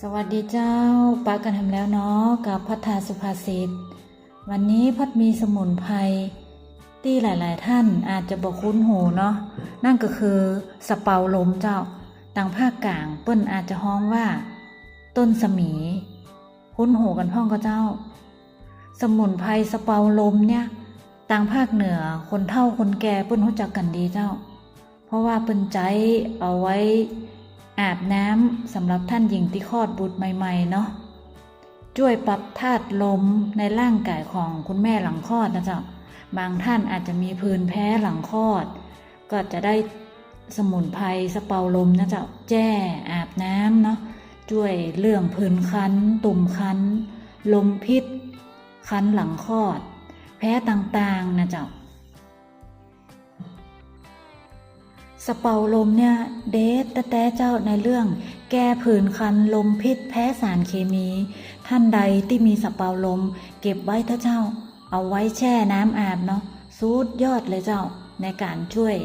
สวัสดีเจ้าปากันทำแล้วเนาะกับพัฒนาสุภาษิต วันนี้พัดมีสมุนไพรที่หลาย ๆ ท่านอาจจะบอกคุ้นหูเนาะนั่นก็คือสเปาลมเจ้าต่างภาคกลางเปิ้นอาจจะฮ้องว่า ต้นสมี คุ้นหูกันพ่องก็เจ้า สมุนไพรสเปาลมเนี่ยต่างภาคเหนือคนเฒ่าคนแก่เปิ้นรู้จักกันดีเจ้า เพราะว่าเปิ้นใจเอาไว้ อาบน้ำสำหรับท่านหญิงที่คลอดบุตรใหม่ๆเนาะช่วยปรับธาตุลมในร่างกายของคุณแม่หลังคลอดนะจ๊ะบางท่านอาจจะมีพื้นแพ้หลังคลอด ก็จะได้สมุนไพรสเปาลมนะจ๊ะแจ้อาบน้ำเนาะช่วยเรื่องพื้นคันตุ่มคันลมพิษ คันหลังคลอด แพ้ต่างๆนะจ๊ะ สเปาลมเนี่ยเดทแต่แต่เจ้าในเรื่อง แก้ผื่นคันลมพิษแพ้สารเคมี ท่านใดที่มีสเปาลม เก็บไว้ถ้าเจ้า เอาไว้แช่น้ำอาบเนาะสูดยอดเลยเจ้าในการช่วย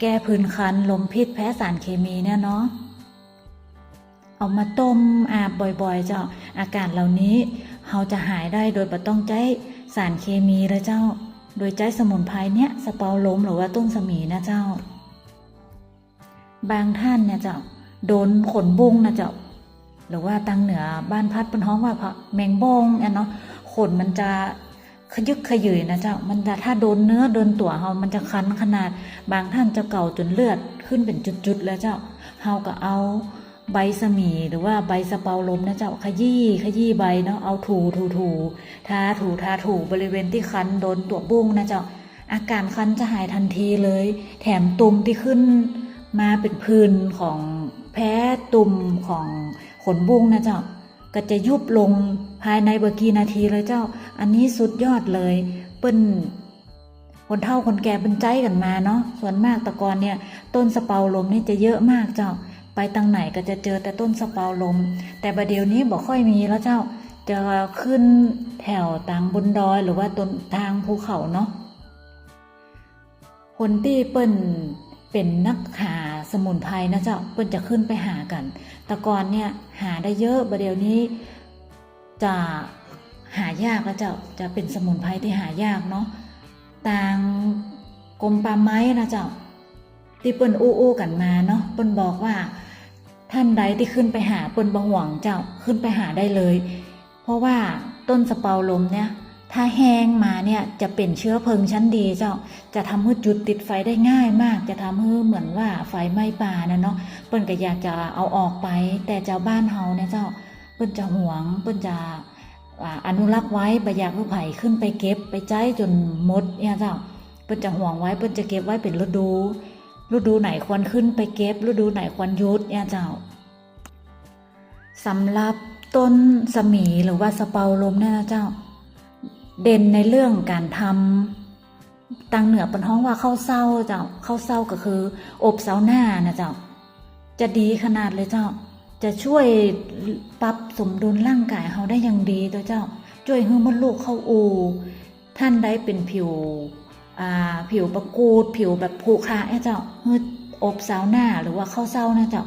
แก้ผื่นคันลมพิษแพ้สารเคมีเนี่ยเนาะเอามาต้มอาบบ่อยๆ เจ้า อาการเหล่านี้เราจะหายได้โดยไม่ต้องใช้สารเคมีเลยเจ้า โดยใช้สมุนไพรเนี่ยสเปาลมหรือว่าต้นสมีนะเจ้า บางท่านเนี่ยเจ้าโดนขนบุ้งนะเจ้าหรือว่าตังเหนือบ้านพัดเป็นห้องว่าพระแมงบงเนี่ยเนาะขนมันจะขยึกขยืยนะเจ้ามันจะถ้าโดนเนื้อโดนตัวเฮามันจะคันขนาด บางท่านจะเก่าจนเลือดขึ้นเป็นจุดๆแล้วเจ้าเฮาก็เอาใบสมีหรือว่าใบสะเปาลมนะเจ้าขยี้ขยี้ใบเนาะเอาถูถูถูทาถูทาถูบริเวณที่คันโดนตัวบุ้งนะเจ้าอาการคันจะหายทันทีเลย แถมตุ่มที่ขึ้น มาเป็นพื้นของแพ้ตุ่มของขนบุ้งนะเจ้า ก็จะยุบลงภายในเบอร์กี่นาทีเลยเจ้า อันนี้สุดยอดเลยเปิ้นคนเฒ่าคนแก่เป็นใจกันมาเนาะส่วนมากตะกอนเนี่ย ต้นสเปาลมนี่จะเยอะมากเจ้า ไปตังไหนก็จะเจอแต่ต้นสเปาลม แต่ประเดี๋ยวนี้บอกค่อยมีแล้วเจ้า จะขึ้นแถวต่างบนดอยหรือว่าต้นทางภูเขาเนาะคนที่เปิ้น เป็นนักหาสมุนไพรนะเจ้าเปิ้นจะขึ้นไปหากัน แต่ก่อนเนี่ยหาได้เยอะประเดี๋ยวนี้จะหายากแล้วเจ้าจะเป็นสมุนไพรที่หายากเนาะต่างกรมป่าไม้นะเจ้าที่เปิ้นอู้อู้กันมาเนาะเปิ้นบอกว่า ท่านใดที่ขึ้นไปหาเปิ้นบ่ห่วงเจ้าขึ้นไปหาได้เลย เพราะว่าต้นสะเปาลมเนี่ย ถ้าแห้งมาเนี่ยจะเป็นเชื้อเพลิงชั้นดีเจ้า จะทำให้จุดติดไฟได้ง่ายมาก จะทำให้เหมือนว่าไฟไหม้ป่านะเนาะ เปิ้นก็อยากจะเอาออกไป แต่เจ้าบ้านเฮาเนี่ยเจ้า เปิ้นจะหวง เปิ้นจะอนุรักษ์ไว้บอยากให้ไผ่ขึ้นไปเก็บไปใจจนหมดเนี่ยเจ้า เปิ้นจะห่วงไว้ เปิ้นจะเก็บไว้เป็นฤดู ฤดูไหนควรขึ้นไปเก็บ ฤดูไหนควรยุดเนี่ยเจ้าสำหรับต้นสมีหรือว่าสเปาลมเนี่ยนะเจ้า เด่นในเรื่องการทำตังเหนือปนห้องว่าข้าวเศร้าเจ้าข้าวเศร้าก็คือ อบเสาหน้านะเจ้าจะดีขนาดเลยเจ้า จะช่วยปรับสมดุลร่างกายเขาได้อย่างดีตัวเจ้า ช่วยให้มดลูกเข้าอู ท่านได้เป็นผิวผิวประกูด ผิวแบบผูกขาเจ้าฮืดอบเสาหน้าหรือว่าข้าวเศร้านะเจ้า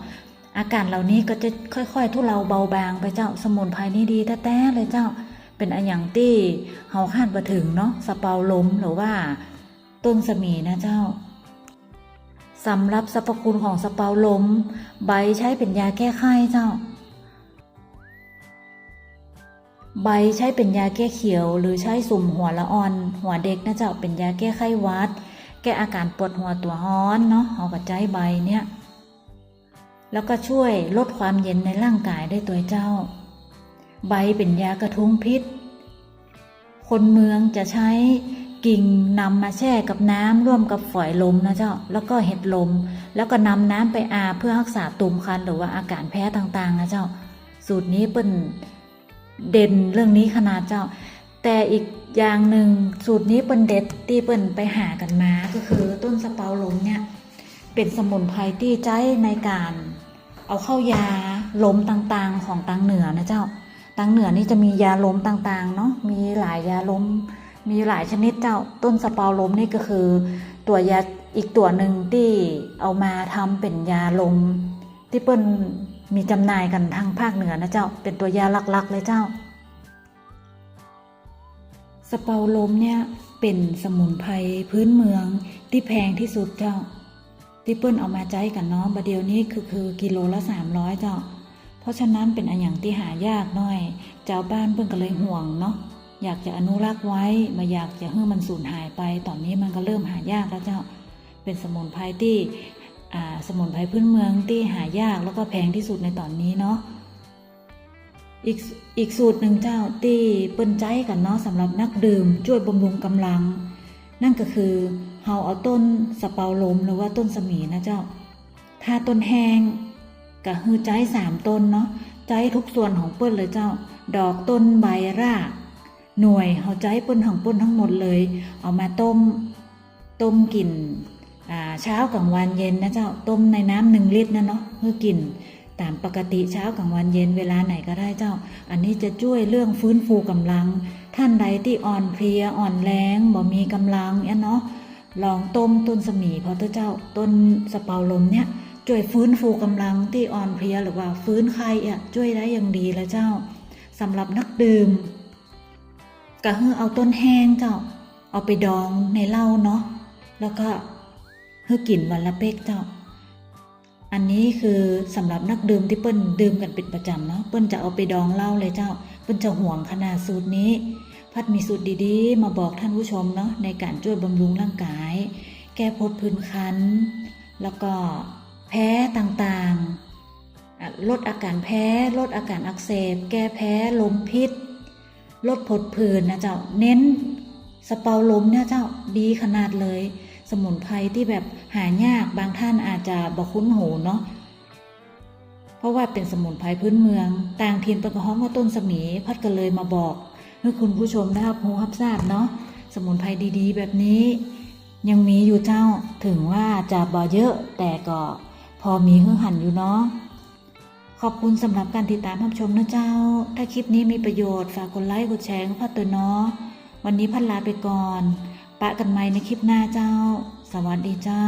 อาการเหล่านี้ก็จะค่อย ๆ ทุเลาเบาบางไปเจ้า สมุนไพรนี่ดีแท้ๆเลยเจ้า เป็นอันอย่างที่เฮาคาดมาถึงเนาะสเปาล้มหรือว่า ต้นสมีนะเจ้าสำหรับสรรพคุณของสเปาล้ม ใบใช้เป็นยาแก้ไข้เจ้า ใบใช้เป็นยาแก้เขียว หรือใช้สุ่มหัวละอ่อน หัวเด็กนะเจ้าเป็นยาแก้ไข้หวัด แก้อาการปวดหัวตัวร้อนเนาะเอากระใจใบเนี่ยแล้วก็ช่วยลดความเย็นในร่างกายได้ตัวเจ้า ใบเป็นยากระทุ้งพิษ คนเมืองจะใช้กิ่งนำมาแช่กับน้ำร่วมกับฝอยลมนะเจ้า แล้วก็เห็ดลม แล้วก็นำน้ำไปอาเพื่อรักษาตุ่มคันหรือว่าอาการแพ้ต่างๆนะเจ้า สูตรนี้เป็นเด่นเรื่องนี้ขนาดเจ้า แต่อีกอย่างหนึ่งสูตรนี้เป็นเด็ดที่เปิ้นไปหากันมา ก็คือต้นสะเปาลมเนี่ยเป็นสมุนไพรที่ใช้ในการ เอาเข้ายาลมต่างๆของตังเหนือนะเจ้า ตังเหนือนี่จะมียาล้มต่างๆเนาะมีหลายยาล้ม มีหลายชนิดเจ้าต้นสะเปาล้มนี่ก็คือ ตัวยาอีกตัวหนึ่งที่เอามาทำเป็นยาลมที่เปิ้นมีจำหน่ายกันทางภาคเหนือนะเจ้าเป็นตัวยาหลักๆเลยเจ้า สเปาลมเนี่ยเป็นสมุนไพรพื้นเมืองที่แพงที่สุดเจ้าที่เปิ้นเอามาใจกันเนาะบดเดี๋ยวนี้คือคือกิโลละ300เจ้า เพราะฉะนั้นเป็นอันอย่างที่หายากน่อยเจ้าบ้านเปิ้นก็เลยห่วงเนาะอยากจะอนุรักษ์ไว้มาอยากจะให้มันสูญหายไป ตอนนี้มันก็เริ่มหายากแล้วเจ้า เป็นสมุนไพรที่สมุนไพรพื้นเมืองที่หายากแล้วก็แพงที่สุดในตอนนี้เนาะอีกอีกสูตรหนึ่งเจ้าที่เปิ้นใจกันเนาะสำหรับนักดื่มช่วยบำรุงกำลัง นั่นก็คือเฮาเอาต้นสะเปาลมหรือว่าต้นสมีนะเจ้า ถ้าต้นแห้ง ก็คือใจสามต้นเนาะใจทุกส่วนของเปิ้นเลยเจ้า ดอกต้นใบรากหน่วยเฮาใจเปิ้นของเปิ้นทั้งหมดเลย เอามาต้มต้มกินอ่าเช้ากลางวันเย็นนะเจ้าต้มในน้ำหนึ่งลิตรนะเนาะเพื่อกินตามปกติเช้ากลางวันเย็นเวลาไหนก็ได้เจ้า อันนี้จะช่วยเรื่องฟื้นฟูกำลัง ท่านใดที่อ่อนเพลียอ่อนแรงบ่มีกำลังเนาะลองต้มต้นสมีเพราะเจ้าต้นสเปาลมเนี่ย ช่วยฟื้นฟูกำลังที่อ่อนเพลียหรือว่าฟื้นไข้อะช่วยได้อย่างดีแล้วเจ้าสำหรับนักดื่มก็คือเอาต้นแห้งเจ้า เอาไปดองในเหล้าเนาะแล้วก็เพื่อกินวันละเป๊กเจ้า อันนี้คือสำหรับนักดื่มที่เปิ้นดื่มกันเป็นประจำเนาะเปิ้นจะเอาไปดองเหล้าเลยเจ้า เปิ้นจะห่วงขนาดสูตรนี้ พัดมีสูตรดีๆ มาบอกท่านผู้ชมเนาะในการช่วยบำรุงร่างกาย แก้พดพื้นคัน แล้วก็ แพ้ต่างๆ ลดอาการแพ้ ลดอาการอักเสบ แก้แพ้ลมพิษ ลดผดผื่นนะเจ้า เน้นสเปาลมเนี่ยเจ้าดีขนาดเลย สมุนไพรที่แบบหายากบางท่านอาจจะบอกคุ้นหูเนาะเพราะว่าเป็นสมุนไพรพื้นเมือง ต่างถิ่นประกอบว่าต้นสมีพัดก็เลยมาบอกให้คุณผู้ชมได้รับรู้รับทราบเนาะสมุนไพรดีๆ แบบนี้ ยังมีอยู่เจ้าถึงว่าจะบ่เยอะแต่ก็ พอมีหื้อหันอยู่เนาะ ขอบคุณสำหรับการติดตามรับชมนะเจ้า ถ้าคลิปนี้มีประโยชน์ฝากกดไลค์กดแชร์ให้พัดตัวเนาะ วันนี้พัดลาไปก่อน ปะกันใหม่ในคลิปหน้าเจ้า สวัสดีเจ้า